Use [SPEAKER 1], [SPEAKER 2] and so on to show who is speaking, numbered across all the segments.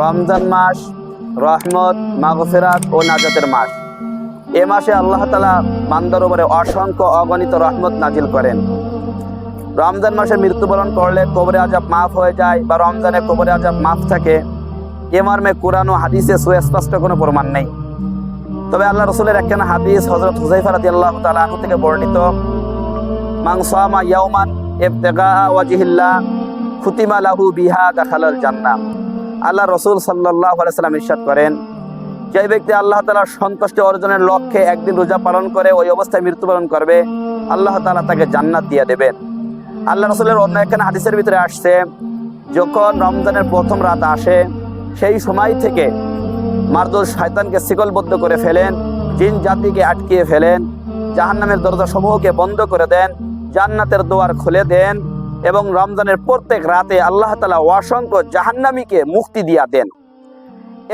[SPEAKER 1] রমজান মাস, রহমত, মাগফিরাত ও নাজাতের মাস। এ মাসে আল্লাহ তালা বান্দার উপরে অসংখ্য অগণিত রহমত নাজিল করেন। রমজান মাসে মৃত্যুবরণ করলে কবরে আজাব মাফ হয়ে যায় বা রমজানে কবরে আজাব মাফ থাকে। এ মর্মে কোরআন ও হাদিসে সুস্পষ্ট কোনো প্রমাণ নেই। তবে আল্লাহ রসুলের একখানা হাদিস হজরত হুজাইফা রাদি আল্লাহ তালা থেকে বর্ণিত। মাংসামা ইয়াউমান ইবতেগা ওয়াজিহিল্লাহ, খুতিমা লাহু বিহা দাখালাল জান্নাহ। আল্লাহ রসুল সাল্লাম ইরশাদ করেন। যে ব্যক্তি আল্লাহ তালার সন্তুষ্টি অর্জনের লক্ষ্যে একদিন রোজা পালন করে, ওই অবস্থায় মৃত্যুবরণ করবে, আল্লাহ তালা তাকে জান্নাত দিয়ে দেবেন। আল্লাহ রসুলের অন্য একখানে হাদিসের ভিতরে আসছে, যখন রমজানের প্রথম রাত আসে, সেই সময় থেকে মারদুল শয়তানকে শিকলবদ্ধ করে ফেলেন, জিন জাতিকে আটকিয়ে ফেলেন, জাহান্নামের দরজা সমূহকে বন্ধ করে দেন, জান্নাতের দোয়ার খুলে দেন এবং রমজানের প্রত্যেক রাতে আল্লাহ তালা অসংখ্য জাহান্নামীকে মুক্তি দিয়া দেন।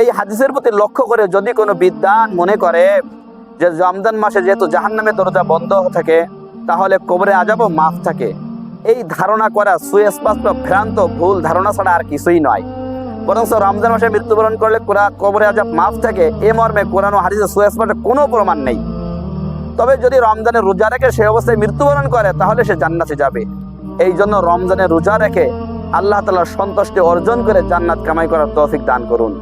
[SPEAKER 1] এই হাদিসের প্রতি লক্ষ্য করে যদি কোনো বিদ্যান মনে করে যে রমজান মাসে যেহেতু জাহান্নামের দরজা বন্ধ থাকে, তাহলে কবরে আজাবও মাফ থাকে। এই ধারণা করা সুস্পষ্ট, ভ্রান্ত, ভুল ধারণা ছাড়া আর কিছুই নয়। বরং রমজান মাসে মৃত্যুবরণ করলে কোরা কবরে আজাব মাফ থাকে, এ মর্মে কোরআন ও হাদিসে সুস্পষ্ট কোনো প্রমাণ নেই। তবে যদি রমজানে রোজা রেখে সে অবস্থায় মৃত্যুবরণ করে, তাহলে সে জান্নাতে যাবে। এই জন্য রমজানে রোজা রেখে আল্লাহ তালার সন্তুষ্টি অর্জন করে জান্নাত কামাই করার তৌফিক দান করুন।